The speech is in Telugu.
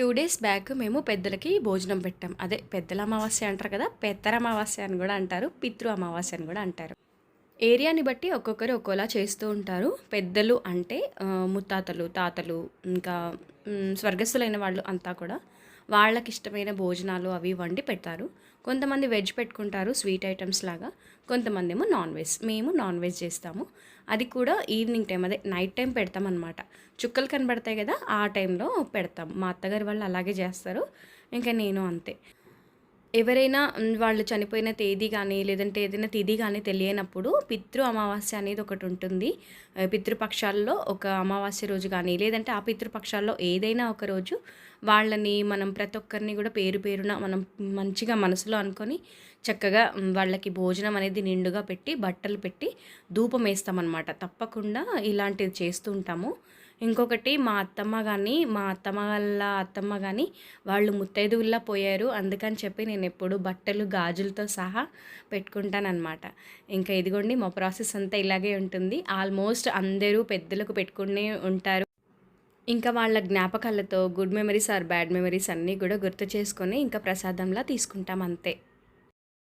టూ డేస్ బ్యాక్ మేము పెద్దలకి భోజనం పెట్టాం. అదే పెద్దల అమావాస్య అంటారు కదా పెద్దల అమావాస్య అని కూడా అంటారు పితృ అమావాస్య అని కూడా అంటారు. ఏరియాని బట్టి ఒక్కొక్కరు ఒక్కోలా చేస్తూ ఉంటారు. పెద్దలు అంటే ముత్తాతలు తాతలు ఇంకా స్వర్గస్థులైన వాళ్ళు అంతా కూడా వాళ్ళకి ఇష్టమైన భోజనాలు అవి వండి పెడతారు. కొంతమంది వెజ్ పెట్టుకుంటారు స్వీట్ ఐటమ్స్ లాగా. కొంతమంది ఏమో నాన్ వెజ్. మేము నాన్ వెజ్ చేస్తాము. అది కూడా ఈవినింగ్ టైం అదే నైట్ టైం పెడతాం అనమాట చుక్కలు కనబడతాయి కదా ఆ టైంలో పెడతాం. మా అత్తగారి వాళ్ళు అలాగే చేస్తారు. ఇంకా నేను అంతే. ఎవరైనా వాళ్ళు చనిపోయిన తేదీ కానీ లేదంటే ఏదైనా తిథి కానీ తెలియనప్పుడు పితృ అమావాస్య అనేది ఒకటి ఉంటుంది. పితృపక్షాల్లో ఒక అమావాస్య రోజు కానీ లేదంటే ఆ పితృపక్షాల్లో ఏదైనా ఒక రోజు వాళ్ళని మనం ప్రతి ఒక్కరిని కూడా పేరు పేరున మనం మంచిగా మనసులో అనుకొని చక్కగా వాళ్ళకి భోజనం అనేది నిండుగా పెట్టి బట్టలు పెట్టి ధూపం వేస్తామన్నమాట. తప్పకుండా ఇలాంటిది చేస్తూ ఉంటాము. ఇంకొకటి మా అత్తమ్మ కానీ మా అత్తమ్మ వాళ్ళ అత్తమ్మ కానీ వాళ్ళు ముత్తైదువుల్లా పోయారు. అందుకని చెప్పి నేను ఎప్పుడు బట్టలు గాజులతో సహా పెట్టుకుంటానన్నమాట. ఇంకా ఇదిగోండి మా ప్రాసెస్ అంతా ఇలాగే ఉంటుంది. ఆల్మోస్ట్ అందరూ పెద్దలకు పెట్టుకునే ఉంటారు. ఇంకా వాళ్ళ జ్ఞాపకాలతో good memories or bad memories అన్నీ కూడా గుర్తు చేసుకొని ఇంకా ప్రసాదంలా తీసుకుంటాం అంతే.